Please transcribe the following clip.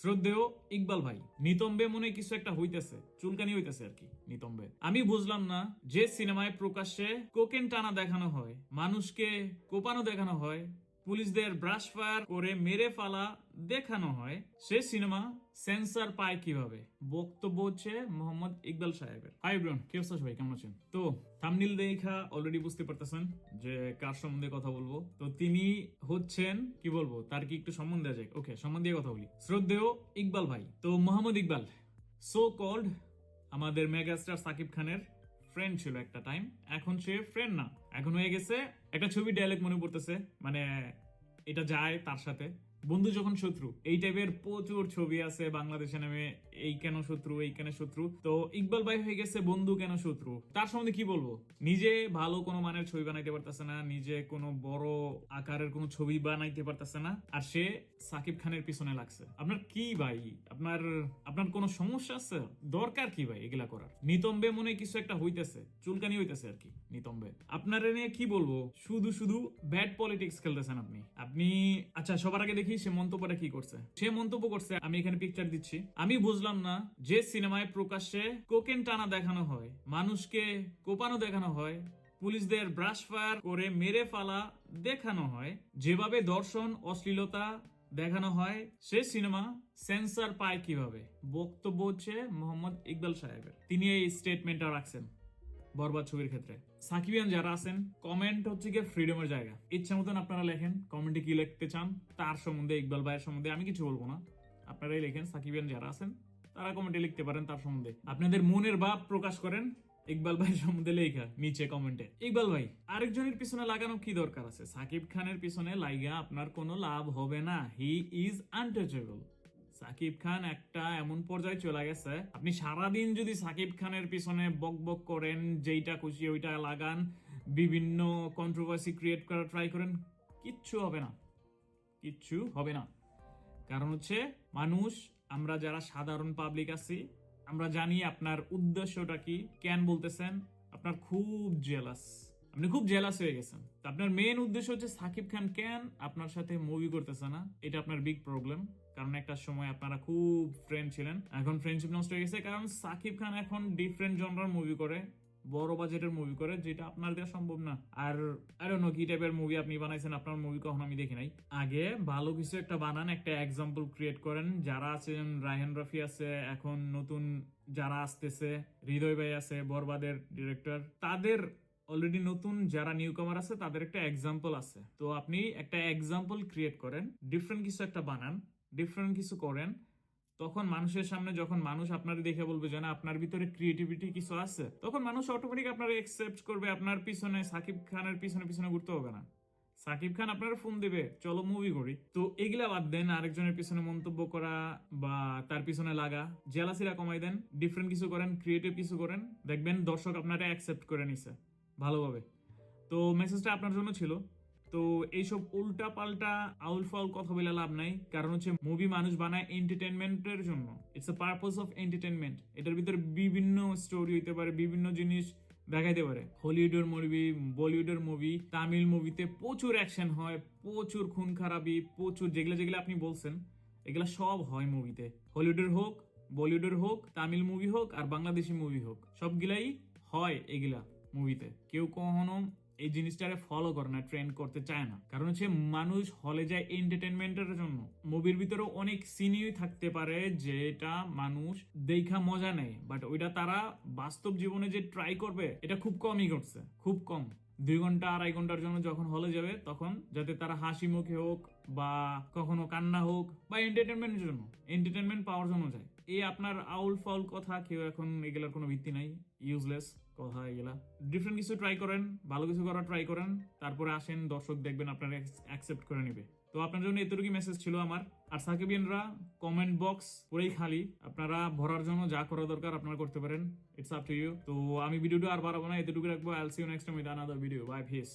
শ্রদ্ধেয় ইকবাল ভাই, নিতম্বে মনে কিছু একটা হইতেছে, চুলকানি হইতেছে আর কি, নিতম্বে। আমি বুঝলাম না যে সিনেমায় প্রকাশ্যে কোকেন টানা দেখানো হয়, মানুষকে কোপানো দেখানো হয় পুলিশদের ব্রাশ ফায়ার করে মেরে ফালা দেখানো হয়। সে সিনেমা সেন্সার পায় কীভাবে? বক্তব্য হচ্ছে মোহাম্মদ ইকবাল সাহেবের। হাই ব্রন কি অবস্থা ভাই কেমন আছেন? তো থামনিল দেখা অলরেডি বুঝতে পারতেছেন যে কার সম্বন্ধে কথা বলব। তো তিনি হচ্ছেন, কি বলব, তার কি একটু সম্বন্ধ যায় ওকে সম্বন্ধ কথা বলি। শ্রদ্ধেয় ইকবাল ভাই। তো মোহাম্মদ ইকবাল সো কল্ড আমাদের মেগাস্টার সাকিব খানের ফ্রেন্ড ছিল একটা টাইম এখন সে ফ্রেন্ড না। এখন হয়ে গেছে, একটা ছবি ডায়লগ মনে পড়তেছে মানে এটা যায় তার সাথে। বন্ধু যখন শত্রু, এই টাইপের প্রচুর ছবি আছে বাংলাদেশে নামে, এই কেন শত্রু, এই কেন শত্রু। তো ইকবাল ভাই হয়ে গেছে বন্ধু কেন শত্রু? তার সম্বন্ধে কি বলব? নিজে ভালো কোনো মানের ছবি বানাইতে পারতেছে না, নিজে কোনো বড় আকারের কোনো ছবি বানাইতে পারতেছে না, আর সে সাকিব খানের পিছনে লাগছে। আপনার কি ভাই? আপনার আপনার কোনো সমস্যা আছে? দরকার কি ভাই এগুলা করার? নিতম্বে মনে কিছু একটা হইতেছে, চুলকানি হইতেছে আর কি, নিতম্বে। আপনার নিয়ে কি বলব? শুধু শুধু ব্যাড পলিটিক্স খেলতেছেন আপনি। আপনি আচ্ছা সবার আগে দেখি সে মন্তব্যটা কি করছে। সে মন্তব্য করছে, আমি এখানে পিকচার দিচ্ছি। আমি বুঝলাম না যে সিনেমায় প্রকাশ্যে কোকেন টানা দেখানো হয়, মানুষকে কোপানো দেখানো হয়, পুলিশদের ব্রাশ ফায়ার করে মেরে ফালা দেখানো হয়, যেভাবে দর্শন অশ্লীলতা দেখানো হয়, সে সিনেমা সেন্সার পায় কীভাবে? বক্তব্য হচ্ছে মোহাম্মদ ইকবাল সাহেবের। তিনি এই স্টেটমেন্টটা রাখছেন। বরবাদ ছবির ক্ষেত্রে। সাকিবিয়ান যারা আছেন কমেন্ট হচ্ছে গিয়ে ফ্রিডমের জায়গা। ইচ্ছা মতন আপনারা লেখেন কমেন্টে কি লিখতে চান, তার সম্বন্ধে, ইকবাল ভাইয়ের সম্বন্ধে আমি কিছু বলব না। আপনারাই লেখেন, সাকিবিয়ান যারা আছেন, তারা কমেন্টে লিখতে পারেন তার সম্বন্ধে। আপনাদের মনের ভাব প্রকাশ করেন, ইকবাল ভাই সম্বন্ধে লেখা, নিচে কমেন্টে ইকবাল ভাই, আরেকজনের পিছনে লাগানো কি দরকার আছে? সাকিব খানের পিছনে লাইগা আপনার কোনো লাভ হবে না। He is untouchable Shakib Khan একটা এমন পর্যায়ে চলে গেছে। আপনি সারাদিন যদি সাকিব খানের পিছনে বক বক করেন, যেইটা খুশি ওইটা লাগান, বিভিন্ন কন্ট্রোভার্সি ক্রিয়েট করার ট্রাই করেন, কিচ্ছু হবে না। কিচ্ছু হবে না। কারণ হচ্ছে, মানুষ, আমরা যারা সাধারণ পাবলিক আছি, আমরা জানি আপনার উদ্দেশ্যটা কি। কেন বলতেছেন? আপনার খুব জেলাস আপনি খুব জেলাস হয়ে গেছেন। আপনার মেন উদ্দেশ্য হচ্ছে সাকিব খান কেন আপনার সাথে মুভি করতেছে না? এটা আপনার বিগ প্রবলেম কারণ একটা সময় আপনারা খুব ফ্রেন্ড ছিলেন। এখন ফ্রেন্ডশিপ নষ্ট হয়ে গেছে, কারণ সাকিব খান এখন ডিফারেন্ট জনরার মুভি করে, বড় বাজেটের মুভি করে, যেটা আপনার দেওয়া সম্ভব না। আর আরে নো কি টাইপের মুভি আপনি বানাইছেন, আপনার মুভি কখন আমি দেখি নাই। আগে ভালো কিছু একটা বানান, একটা এক্সাম্পল ক্রিয়েট করেন। যারা আছেন, রায়হান রফি আছে, এখন নতুন যারা আসতেছে, হৃদয় ভাই আছে, বরবাদের ডিরেক্টর তাদের অলরেডি নতুন যারা নিউ কামার আছে, তাদের একটা এক্সাম্পল আছে। তো আপনি একটা এক্সাম্পল ক্রিয়েট করেন ডিফারেন্ট কিছু একটা বানান ডিফারেন্ট কিছু করেন, তখন মানুষের সামনে যখন মানুষ আপনার দেখে বলবে যে, না, আপনার ভিতরে ক্রিয়েটিভিটি কিছু আছে, তখন মানুষ অটোমেটিক আপনার একসেপ্ট করবে, আপনার পিছনে সাকিব খানের পিছনে পিছনে ঘুরতে হবে না। সাকিব খান আপনার ফোন দিবে, চলো মুভি করি। তো এগুলা বাদ দেন, আরেকজনের পিছনে মন্তব্য করা বা তার পিছনে লাগা জেলাসিরা কমাই দেন ডিফারেন্ট কিছু করেন ক্রিয়েটিভ কিছু করেন, দেখবেন দর্শক আপনারা অ্যাকসেপ্ট করে নিছে। ভালোভাবে। তো মেসেজটা আপনার জন্য ছিল। তো এইসব উল্টা পাল্টা আউল ফাউল কথা বলে লাভ নাই। কারণ হচ্ছে মুভি মানুষ বানায় এন্টারটেনমেন্টের জন্য। It's a purpose of entertainment এটার ভিতরে বিভিন্ন স্টোরি হইতে পারে, বিভিন্ন জিনিস দেখাইতে পারে। হলিউডের মুভি বলিউডের মুভি তামিল মুভিতে প্রচুর অ্যাকশন হয়, প্রচুর খুন খারাপি প্রচুর যেগুলো যেগুলো আপনি বলছেন, এগুলা সব হয় মুভিতে হলিউডের হোক বলিউডের হোক তামিল মুভি হোক, আর বাংলাদেশি মুভি হোক, সবগুলাই হয় এগুলা। মুভিতে কেউ কখনো এই জিনিসটারে ফলো করে না ট্রেন্ড করতে চায় না। কারণ হচ্ছে মানুষ হলে যায় এন্টারটেনমেন্টের জন্য। মুভির ভিতরে অনেক সিনই থাকতে পারে যেটা মানুষ দেখা মজা নেয়। বাট ওইটা তারা বাস্তব জীবনে যে ট্রাই করবে, এটা খুব কমই করছে খুব কম। দুই ঘণ্টা, আড়াই ঘণ্টার জন্য যখন হলে যাবে, তখন যাতে তারা হাসি মুখে হোক বা কখনো কান্না হোক বা এন্টারটেনমেন্টের জন্য এন্টারটেনমেন্ট পাওয়ার জন্য যায়। এই আপনার আউল ফাউল কথা, কেউ এখন এগুলার কোনো ভিত্তি নাই ইউজলেস কথা এগুলা। ডিফারেন্ট কিছু ট্রাই করেন, ভালো কিছু করার ট্রাই করেন, তারপরে আসেন, দর্শক দেখবেন আপনারা অ্যাকসেপ্ট করে নেবে। তো আপনার জন্য এতটুকু মেসেজ ছিল আমার। আর সাকিবিয়ানরা কমেন্ট বক্স পুরাই খালি। আপনারা ভরার জন্য যা করা দরকার আপনারা করতে পারেন। ইটস আপ টু ইউ তো আমি ভিডিওটা আর বাড়াবো না, এতটুকু রাখব। I'll see you next time with another video bye face